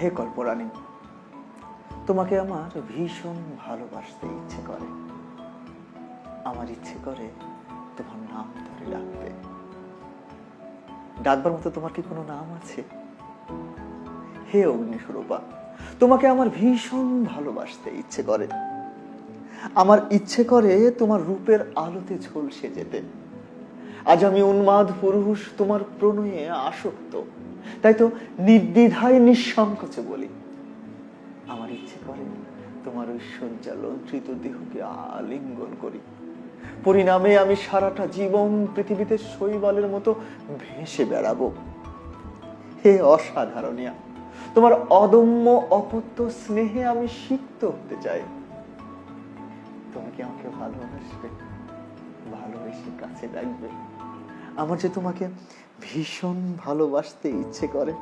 হে কল্পরানী, তোমাকে আমার ভীষণ ভালোবাসতে ইচ্ছে করে। আমার ইচ্ছে করে তোমার নাম ধরে ডাকতে। ডাকবার মতো তোমার কি কোনো নাম আছে? হে অগ্নিস্বরূপা, তোমাকে আমার ভীষণ ভালোবাসতে ইচ্ছে করে। আমার ইচ্ছে করে তোমার রূপের আলোতে ঝলসে যেতে। আজ আমি উন্মাদ পুরুষ, তোমার প্রণয়ে আসক্ত। তাই তো নির্দ্বিধায় নিঃসংকোচে বলি, আমার ইচ্ছে করে তোমার ঐশ্বর্যালঙ্কৃত দেহকে আলিঙ্গন করি। পরিণামে আমি সারাটা জীবন পৃথিবীতে শৈবালের মতো ভেসে বেড়াবো। হে অসাধারণিয়া, তোমার অদম্য অপত্য স্নেহে আমি সিক্ত হতে চাই। তুমি কি আমাকে ভালোবাসবে, ভালোবেসে কাছে ডাকবে। আমার যে তোমাকে ভীষণ ভালোবাসতে ইচ্ছে করে।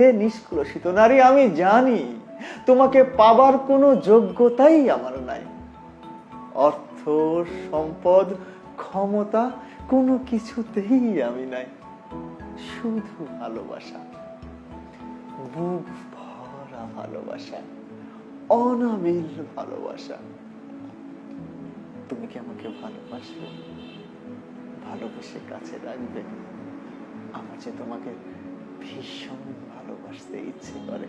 হে নিষ্কলসিত নারী, আমি জানি তোমাকে পাবার কোনো যোগ্যতাই আমার নাই। অর্থ, সম্পদ, ক্ষমতা কোনো কিছুতেই আমি নাই। শুধু ভালোবাসা। বুক ভরা ভালোবাসা। অনাবিল ভালোবাসা। তুমি কি আমাকে ভালোবাসবে ভালোবেসে কাছে রাখবে। আমার যে তোমাকে ভীষণ ভালোবাসতে ইচ্ছে করে।